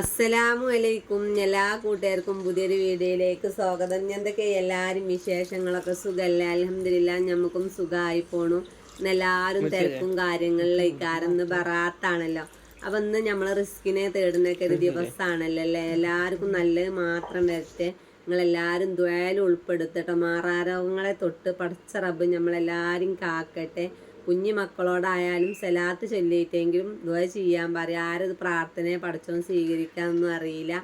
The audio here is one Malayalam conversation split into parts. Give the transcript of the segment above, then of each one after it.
അസ്സലാമു അലൈക്കും എല്ലാ കൂട്ടുകാർക്കും പുതിയൊരു വീഡിയോയിലേക്ക് സ്വാഗതം. എന്തൊക്കെ എല്ലാവരും വിശേഷങ്ങളൊക്കെ സുഖമല്ലേ അലഹമില്ല നമുക്കും സുഖമായി പോണു. എല്ലാവരും തിരക്കും കാര്യങ്ങളിലേക്കാരെന്ന് പറയാത്താണല്ലോ അപ്പൊ ഇന്ന് നമ്മൾ റിസ്കിനെ തേടുന്നൊക്കെ ഒരു ദിവസമാണല്ലോ അല്ലേ? എല്ലാവർക്കും നല്ലത് മാത്രം വരട്ടെ. നിങ്ങളെല്ലാവരും ദ്വയാലും ഉൾപ്പെടുത്തട്ടെ. മാറാരോഗങ്ങളെ തൊട്ട് പടച്ച റബ്ബ് നമ്മളെല്ലാവരും കാക്കട്ടെ. കുഞ്ഞു മക്കളോടായാലും സലാത്ത് ചൊല്ലിയിട്ടെങ്കിലും ദുവ ചെയ്യാൻ പറയാം. ആരത് പ്രാർത്ഥനയെ പഠിച്ചോൻ സ്വീകരിക്കാമെന്നും അറിയില്ല.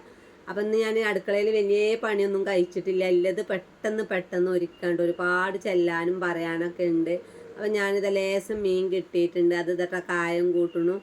അപ്പം ഇന്ന് ഞാൻ അടുക്കളയിൽ വലിയ പണിയൊന്നും കഴിച്ചിട്ടില്ല. എല്ലത് പെട്ടെന്ന് പെട്ടെന്ന് ഒരുക്കാണ്ട് ഒരുപാട് ചെല്ലാനും പറയാനൊക്കെ ഉണ്ട് അപ്പം ഞാനിത് ലേശം മീൻ കിട്ടിയിട്ടുണ്ട്. അത് ഇതൊക്കെ കായം കൂട്ടണു.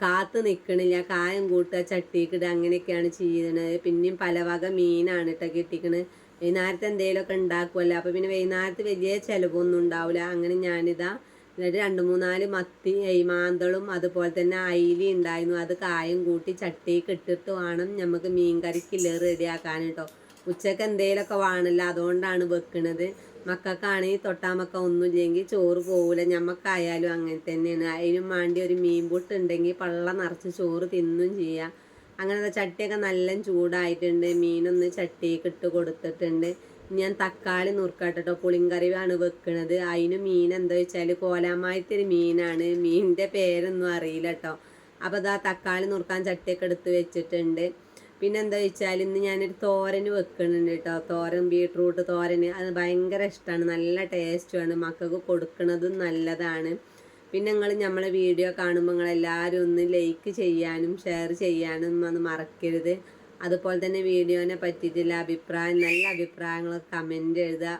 കാത്ത് നിൽക്കണില്ല കായം കൂട്ടുക ചട്ടിക്കിടുക അങ്ങനെയൊക്കെയാണ് ചെയ്യുന്നത് പിന്നെയും പല വക മീനാണ് കേട്ടോ കിട്ടിക്കണത് വൈകുന്നേരത്തെ എന്തെങ്കിലുമൊക്കെ ഉണ്ടാക്കുമല്ലോ അപ്പോൾ പിന്നെ വൈകുന്നേരത്ത് വലിയ ചിലവൊന്നും ഉണ്ടാവില്ല അങ്ങനെ ഞാനിതാ എന്നിട്ട് രണ്ട് മൂന്നാൽ മത്തി മാന്തളും അതുപോലെ തന്നെ അയിലി ഉണ്ടായിരുന്നു. അത് കായം കൂട്ടി ചട്ടിക്ക് ഇട്ടിട്ട് വേണം നമുക്ക് മീൻ കറിക്കില്ല റെഡിയാക്കാൻ കേട്ടോ. ഉച്ചയ്ക്ക് എന്തേലൊക്കെ വേണമല്ലോ അതുകൊണ്ടാണ് വെക്കണത്. മക്കൾക്കാണെങ്കിൽ തൊട്ടാമക്ക ഒന്നുമില്ലെങ്കിൽ ചോറ് പോവില്ല ഞമ്മക്കായാലും അങ്ങനെ തന്നെയാണ്. അതിനും വേണ്ടി ഒരു മീൻ പൊട്ട് ഉണ്ടെങ്കിൽ പള്ള നിറച്ച് ചോറ് തിന്നും ചെയ്യാം. അങ്ങനത്തെ ചട്ടിയൊക്കെ നല്ല ചൂടായിട്ടുണ്ട്. മീനൊന്ന് ചട്ടിക്ക് ഇട്ട് കൊടുത്തിട്ടുണ്ട്. ഞാൻ തക്കാളി നുറുക്കാട്ടോ. പുളിങ്കറിയാണ് വെക്കണത്. അതിന് മീൻ എന്താ വെച്ചാൽ കോലാമായത്തൊരു മീനാണ്. മീനിന്റെ പേരൊന്നും അറിയില്ല കേട്ടോ അപ്പോൾ അതാ തക്കാളി നുറുക്കാൻ ചട്ടിയൊക്കെ എടുത്ത് വെച്ചിട്ടുണ്ട്. പിന്നെ എന്താ വെച്ചാൽ ഇന്ന് ഞാനൊരു തോരന് വെക്കുന്നുണ്ട് കേട്ടോ തോരൻ ബീട്രൂട്ട് തോരന്. അത് ഭയങ്കര ഇഷ്ടമാണ് നല്ല ടേസ്റ്റുമാണ് മക്കൾക്ക് കൊടുക്കുന്നതും നല്ലതാണ്. പിന്നെ നിങ്ങൾ നമ്മളെ വീഡിയോ കാണുമ്പോൾ നിങ്ങൾ എല്ലാവരും ഒന്ന് ലൈക്ക് ചെയ്യാനും ഷെയർ ചെയ്യാനും ഒന്ന് മറക്കരുത്. അതുപോലെ തന്നെ വീഡിയോനെ പറ്റിയിട്ടുള്ള അഭിപ്രായം നല്ല അഭിപ്രായങ്ങൾ കമന്റ് എഴുതുക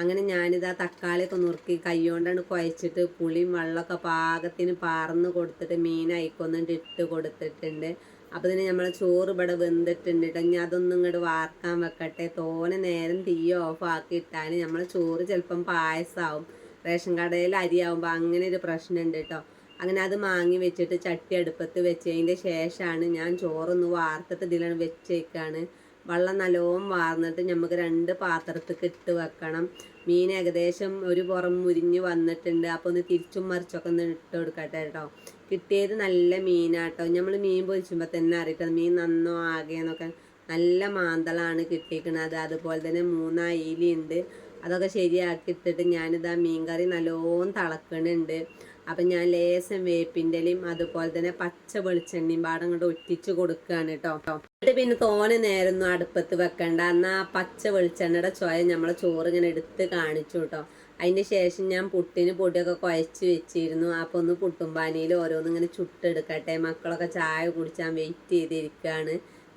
അങ്ങനെ ഞാനിതാ തക്കാളിയൊക്കെ നുറുക്കി കൈകൊണ്ടാണ് കുഴച്ചിട്ട് പുളിയും വെള്ളമൊക്കെ പാകത്തിന് പാർന്ന് കൊടുത്തിട്ട് മീൻ അയക്കൊന്നിട്ട് ഇട്ട് കൊടുത്തിട്ടുണ്ട്. അപ്പോൾ തന്നെ നമ്മളെ ചോറ് ഇവിടെ വെന്തിട്ടുണ്ട് കേട്ടോ. ഇനി അതൊന്നും ഇങ്ങോട്ട് വാർക്കാൻ വെക്കട്ടെ. തോനെ നേരം തീ ഓഫ് ആക്കി ഇട്ടാൽ നമ്മളെ ചോറ് ചിലപ്പം പായസമാവും റേഷൻ കടയിൽ അരിയാവുമ്പോൾ അങ്ങനെ ഒരു പ്രശ്നമുണ്ട് കേട്ടോ. അങ്ങനെ അത് മാങ്ങി വെച്ചിട്ട് ചട്ടി അടുപ്പത്ത് വെച്ചതിന്റെ ശേഷമാണ് ഞാൻ ചോറൊന്ന് വാർത്തിട്ട് ഇതിലാണ് വെച്ചേക്കാണ്. വെള്ളം നല്ലോണം വാർന്നിട്ട് നമുക്ക് രണ്ട് പാത്രത്തേക്ക് ഇട്ട് വെക്കണം. മീൻ ഏകദേശം ഒരു പുറം മുരിഞ്ഞ് വന്നിട്ടുണ്ട്. അപ്പോൾ ഒന്ന് തിരിച്ചും മറിച്ചൊക്കെ ഒന്ന് ഇട്ട് കൊടുക്കട്ടെ കേട്ടോ കിട്ടിയത് നല്ല മീനാട്ടോ. നമ്മൾ മീൻ പൊരിച്ചുമ്പോൾ തന്നെ അറിയിട്ടത് മീൻ നന്നോ ആകെന്നൊക്കെ നല്ല മാന്തളാണ് കിട്ടിയിരിക്കുന്നത് അതുപോലെ തന്നെ മൂന്ന് അയിലുണ്ട് അതൊക്കെ ശരിയാക്കി ഇട്ടിട്ട് ഞാനിതാ മീൻകറി നല്ലോണം തിളക്കണുണ്ട്. അപ്പം ഞാൻ ലേശം വേപ്പിന്റെലയും അതുപോലെ തന്നെ പച്ച വെളിച്ചെണ്ണയും പാടം അങ്ങോട്ട് ഒറ്റിച്ച് കൊടുക്കുകയാണ് കേട്ടോ എന്നിട്ട് പിന്നെ തോനെ നേരൊന്നും അടുപ്പത്ത് വെക്കണ്ട. എന്നാൽ പച്ച വെളിച്ചെണ്ണയുടെ ചോയ നമ്മളെ ചോറ് ഇങ്ങനെ എടുത്ത് കാണിച്ചു കേട്ടോ അതിന്റെ ശേഷം ഞാൻ പുട്ടിന് പൊടിയൊക്കെ കുഴച്ച് വെച്ചിരുന്നു. അപ്പോൾ ഒന്ന് പുട്ടുംപാനിയിൽ ഓരോന്നിങ്ങനെ ചുട്ടെടുക്കട്ടെ. മക്കളൊക്കെ ചായ കുടിച്ചാൽ വെയിറ്റ് ചെയ്തിരിക്കുകയാണ്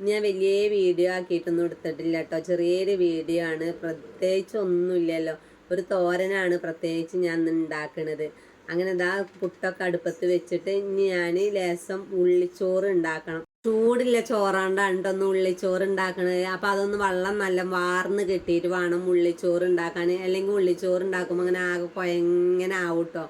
ഞാൻ വലിയ വീഡിയോ ആക്കിയിട്ടൊന്നും എടുത്തിട്ടില്ല കേട്ടോ ചെറിയൊരു വീഡിയോ ആണ്. പ്രത്യേകിച്ച് ഒന്നുമില്ലല്ലോ. ഒരു തോരനാണ് പ്രത്യേകിച്ച് ഞാൻ ഉണ്ടാക്കണത്. അങ്ങനെ ഇതാ പുട്ടൊക്കെ അടുപ്പത്ത് വെച്ചിട്ട് ഇനി ഞാൻ ലേസം ഉള്ളിച്ചോറ് ഉണ്ടാക്കണം. ചൂടില്ല ചോറാണ്ടാണ്ടൊന്ന് ഉള്ളിച്ചോറ് ഉണ്ടാക്കണത്. അപ്പം അതൊന്ന് വെള്ളം നല്ല വാർന്ന് കെട്ടിയിട്ട് വേണം ഉള്ളിച്ചോറ് ഉണ്ടാക്കാൻ. അല്ലെങ്കിൽ ഉള്ളിച്ചോറ് ഉണ്ടാക്കുമ്പോൾ അങ്ങനെ ആകെ കൊയങ്ങനെ ആവും കേട്ടോ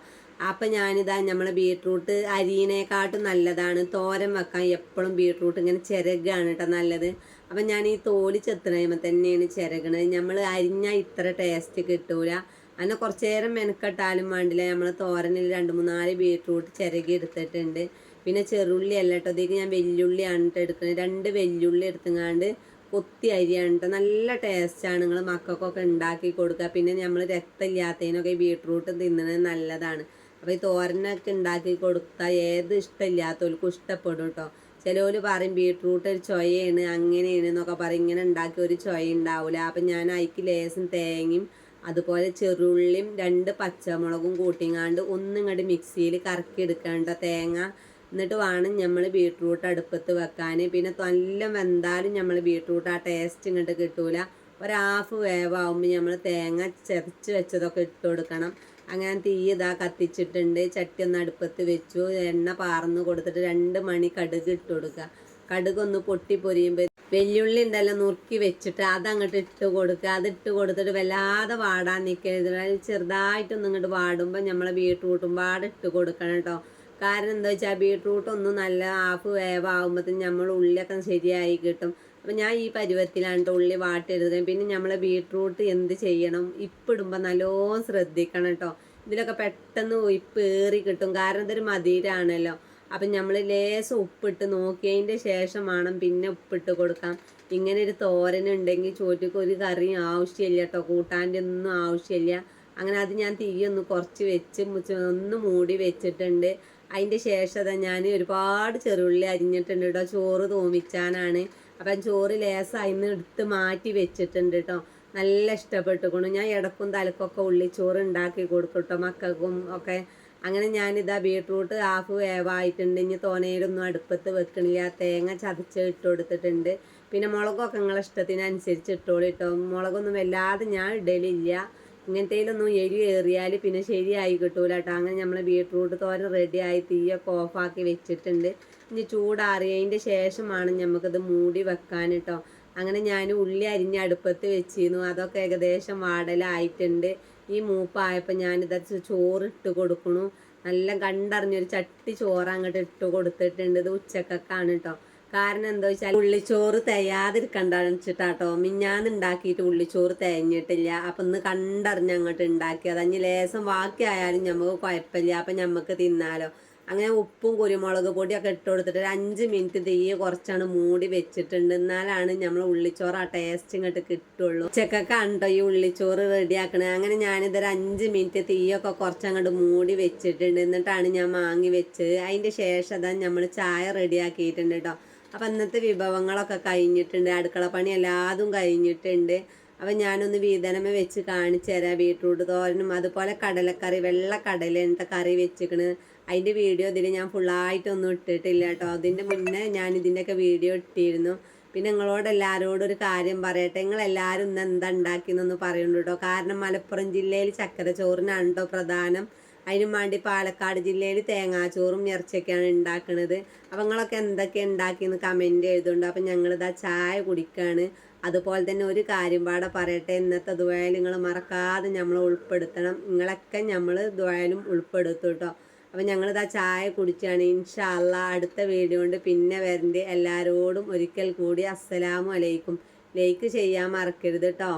അപ്പം ഞാനിതാ നമ്മളെ ബീട്രൂട്ട് അരിയിനെക്കാട്ടും നല്ലതാണ്. തോരൻ വെക്കാൻ എപ്പോഴും ബീട്രൂട്ട് ഇങ്ങനെ ചിരകാണ് കേട്ടോ നല്ലത്. അപ്പം ഞാൻ ഈ തോൽ ചെത്തണയുമ്പോൾ തന്നെയാണ് ചിരകണത്. നമ്മൾ അരിഞ്ഞാൽ ഇത്ര ടേസ്റ്റ് കിട്ടൂല. അങ്ങനെ കുറച്ച് നേരം മെനക്കെട്ടാലും വേണ്ടില്ല. നമ്മൾ തോരനിൽ രണ്ട് മൂന്നാൽ ബീട്രൂട്ട് ചിരകി എടുത്തിട്ടുണ്ട്. പിന്നെ ചെറുള്ളി അല്ല കേട്ടോ. ഇതേക്ക് ഞാൻ വെല്ലുള്ളിയാണ് കേട്ടോ എടുക്കുന്നത് രണ്ട് വെല്ലുള്ളി എടുത്തുങ്ങാണ്ട് കൊത്തി അരിയാണ് കേട്ടോ. നല്ല ടേസ്റ്റാണ് നിങ്ങൾ മക്കൾക്കൊക്കെ ഉണ്ടാക്കി കൊടുക്കുക. പിന്നെ നമ്മൾ രക്തമില്ലാത്തതിനൊക്കെ ബീട്രൂട്ട് തിന്നുന്നത് നല്ലതാണ്. അപ്പോൾ ഈ തോരനൊക്കെ ഉണ്ടാക്കി കൊടുത്താൽ ഏത് ഇഷ്ടമില്ലാത്തവർക്കും ഇഷ്ടപ്പെടും കേട്ടോ ചിലവർ പറയും ബീട്രൂട്ട് ഒരു ചൊയയാണ് അങ്ങനെയാണ് എന്നൊക്കെ പറയും. ഇങ്ങനെ ഉണ്ടാക്കി ഒരു ചൊയ ഉണ്ടാവില്ല അപ്പം ഞാൻ അതിക്ക് ലേസും തേങ്ങയും അതുപോലെ ചെറുള്ളിയും രണ്ട് പച്ചമുളകും കൂട്ടിങ്ങാണ്ട് ഒന്നും ഒന്നിങ്ങോട്ട് മിക്സിയിൽ കറക്കി എടുക്കേണ്ട തേങ്ങ. എന്നിട്ട് വേണം നമ്മൾ ബീട്രൂട്ട് അടുപ്പത്ത് വെക്കാൻ പിന്നെ നല്ല വെന്താലും നമ്മൾ ബീട്രൂട്ട് ആ ടേസ്റ്റ് ഇങ്ങോട്ട് കിട്ടൂല. ഒരു ഹാഫ് വേവാകുമ്പോൾ നമ്മൾ തേങ്ങ ചതച്ച് വെച്ചതൊക്കെ ഇട്ട് കൊടുക്കണം. അങ്ങനെ തീ ഇതാ കത്തിച്ചിട്ടുണ്ട്. ചട്ടി ഒന്ന് അടുപ്പത്ത് വെച്ചു. എണ്ണ പാർന്ന് കൊടുത്തിട്ട് രണ്ട് മണി കടുക് ഇട്ട് കൊടുക്കുക. കടുക് ഒന്ന് പൊട്ടി പൊരിയുമ്പോൾ വെല്ലുള്ളി ഉണ്ടല്ലോ നുറുക്കി വെച്ചിട്ട് അതങ്ങോട്ട് ഇട്ട് കൊടുക്കുക. അത് ഇട്ട് കൊടുത്തിട്ട് വല്ലാതെ വാടാൻ നിൽക്കരുത്. ചെറുതായിട്ടൊന്നും ഇങ്ങോട്ട് വാടുമ്പോൾ നമ്മളെ ബീട്രൂട്ടും പാടെ ഇട്ട് കൊടുക്കണം കേട്ടോ. കാരണം എന്താ വെച്ചാൽ ബീട്രൂട്ട് ഒന്ന് നല്ല ഹാഫ് വേവാകുമ്പോഴത്തേന് നമ്മൾ ഉള്ളിലൊക്കെ ശരിയായി കിട്ടും. അപ്പം ഞാൻ ഈ പരുവത്തിലാണ് ഉള്ളി വാട്ടരുത് പിന്നെ നമ്മൾ ബീട്രൂട്ട് എന്ത് ചെയ്യണം? ഇപ്പിടുമ്പോൾ നല്ലോണം ശ്രദ്ധിക്കണം കേട്ടോ ഇതിലൊക്കെ പെട്ടെന്ന് ഇപ്പ് ഏറി കിട്ടും. കാരണം ഇതൊരു മതിയിലാണല്ലോ അപ്പം നമ്മൾ ലേശം ഉപ്പിട്ട് നോക്കിയതിന്റെ ശേഷം വേണം പിന്നെ ഉപ്പിട്ട് കൊടുക്കാം. ഇങ്ങനെ ഒരു തോരൻ ഉണ്ടെങ്കിൽ ചോറ്റക്ക് ഒരു കറിയും ആവശ്യമില്ല കേട്ടോ കൂട്ടാന്റെ ഒന്നും ആവശ്യമില്ല. അങ്ങനെ അത് ഞാൻ തീയൊന്ന് കുറച്ച് വെച്ച് ഒന്ന് മൂടി വെച്ചിട്ടുണ്ട്. അതിന്റെ ശേഷം ഞാൻ ഒരുപാട് ചെറുള്ളി അരിഞ്ഞിട്ടുണ്ട് കേട്ടോ ചോറ് തോമിച്ചാനാണ് അപ്പം ചോറ് ലേസായി എടുത്ത് മാറ്റി വെച്ചിട്ടുണ്ട് കേട്ടോ നല്ല ഇഷ്ടപ്പെട്ടുക്കണു. ഞാൻ ഇടക്കും തലക്കൊക്കെ ഉള്ളിച്ചോറ് ഉണ്ടാക്കി കൊടുക്കും കേട്ടോ മക്കൾക്കും ഒക്കെ. അങ്ങനെ ഞാനിതാ ബീട്രൂട്ട് ഹാഫ് വേവായിട്ടുണ്ട്. ഇനി തോനയിലൊന്നും അടുപ്പത്ത് വെക്കണില്ല. തേങ്ങ ചതച്ച് ഇട്ട് കൊടുത്തിട്ടുണ്ട്. പിന്നെ മുളകൊക്കെ നിങ്ങളെ ഇഷ്ടത്തിനനുസരിച്ച് ഇട്ടോളൂ കേട്ടോ മുളകൊന്നും വല്ലാതെ ഞാൻ ഇടലില്ല. ഇങ്ങനത്തേലൊന്നും എരി ഏറിയാൽ പിന്നെ ശരിയായി കിട്ടൂല കേട്ടോ അങ്ങനെ നമ്മൾ ബീട്രൂട്ട് തോരൻ റെഡിയായി തീയൊക്കെ ഓഫാക്കി വെച്ചിട്ടുണ്ട്. ഇനി ചൂടാറിയതിന്റെ ശേഷമാണ് നമുക്കിത് മൂടി വെക്കാൻ കേട്ടോ അങ്ങനെ ഞാൻ ഉള്ളി അരിഞ്ഞ് അടുപ്പത്ത് വെച്ചിരുന്നു. അതൊക്കെ ഏകദേശം വാടലായിട്ടുണ്ട്. ഈ മൂപ്പായപ്പോൾ ഞാനിത് ചോറ് ഇട്ട് കൊടുക്കണു. നല്ല കണ്ടറിഞ്ഞൊരു ചട്ടി ചോറ് അങ്ങോട്ട് ഇട്ട് കൊടുത്തിട്ടുണ്ട്. ഇത് ഉച്ചക്കൊക്കെയാണ് കേട്ടോ കാരണം എന്താ വെച്ചാൽ ഉള്ളിച്ചോറ് തയ്യാതിരിക്കണ്ടിട്ടാട്ടോ മിഞ്ഞാന്ന് ഉണ്ടാക്കിയിട്ട് ഉള്ളിച്ചോറ് തേഞ്ഞിട്ടില്ല. അപ്പം ഇന്ന് കണ്ടറിഞ്ഞ് അങ്ങോട്ട് ഉണ്ടാക്കിയത് അഞ്ഞ് ലേസം വാക്കിയായാലും നമുക്ക് കുഴപ്പമില്ല അപ്പം നമുക്ക് തിന്നാലോ. അങ്ങനെ ഉപ്പും കുരുമുളക് പൊടിയൊക്കെ ഇട്ട് കൊടുത്തിട്ട് ഒരു അഞ്ച് മിനിറ്റ് തീ കുറച്ചാണ് മൂടി വെച്ചിട്ടുണ്ട്. എന്നാലാണ് നമ്മൾ ഉള്ളിച്ചോറ് ആ ടേസ്റ്റ് ഇങ്ങോട്ട് കിട്ടുള്ളൂ. ഉച്ചക്കൊക്കെ ഉണ്ടോ ഈ ഉള്ളിച്ചോറ് റെഡിയാക്കണേ. അങ്ങനെ ഞാനിതൊരു അഞ്ച് മിനിറ്റ് തീയൊക്കെ കുറച്ച് അങ്ങോട്ട് മൂടി വെച്ചിട്ടുണ്ട്. എന്നിട്ടാണ് ഞാൻ വാങ്ങി വെച്ചത്. അതിന്റെ ശേഷം അതാ നമ്മൾ ചായ റെഡിയാക്കിയിട്ടുണ്ട് കേട്ടോ അപ്പം അന്നത്തെ വിഭവങ്ങളൊക്കെ കഴിഞ്ഞിട്ടുണ്ട്. അടുക്കള പണി എല്ലാതും കഴിഞ്ഞിട്ടുണ്ട്. അപ്പം ഞാനൊന്ന് വീതനമ വെച്ച് കാണിച്ചു തരാം. ബീട്രൂട്ട് തോരനും അതുപോലെ കടലക്കറി വെള്ള കടലന്റെ കറി വെച്ചിക്കണ്. അതിന്റെ വീഡിയോ ഇതിൽ ഞാൻ ഫുള്ളായിട്ടൊന്നും ഇട്ടിട്ടില്ല കേട്ടോ അതിന്റെ മുന്നേ ഞാൻ ഇതിന്റെയൊക്കെ വീഡിയോ ഇട്ടിരുന്നു. പിന്നെ നിങ്ങളോട് എല്ലാവരോടും ഒരു കാര്യം പറയട്ടെ. നിങ്ങൾ എല്ലാവരും ഇന്ന് എന്താ ഉണ്ടാക്കിയെന്നൊന്ന് പറയുന്നുണ്ട് കേട്ടോ കാരണം മലപ്പുറം ജില്ലയിൽ ചക്കര ചോറിനാണ് കേട്ടോ പ്രധാനം. അതിനും വേണ്ടി പാലക്കാട് ജില്ലയിൽ തേങ്ങാച്ചോറും ഇറച്ചിയൊക്കെയാണ് ഉണ്ടാക്കുന്നത് അപ്പം നിങ്ങളൊക്കെ എന്തൊക്കെ ഉണ്ടാക്കിയെന്ന് കമന്റ് എഴുതുന്നുണ്ട്. അപ്പം ഞങ്ങളിതാ ചായ കുടിക്കുകയാണ് അതുപോലെ തന്നെ ഒരു കാര്യം പാടെ പറയട്ടെ. ഇന്നത്തെ ദ്വയൽ നിങ്ങൾ മറക്കാതെ നമ്മൾ ഉൾപ്പെടുത്തണം. നിങ്ങളൊക്കെ നമ്മൾ ദ്വയലും ഉൾപ്പെടുത്തും കേട്ടോ. അപ്പം ഞങ്ങളിതാ ചായ കുടിച്ചാണ്. ഇൻഷാല്ല അടുത്ത വീഡിയോ കൊണ്ട് പിന്നെ വരണ്ട്. എല്ലാവരോടും ഒരിക്കൽ കൂടി അസ്സലാമു അലൈക്കും. ലൈക്ക് ചെയ്യാൻ മറക്കരുത് കേട്ടോ.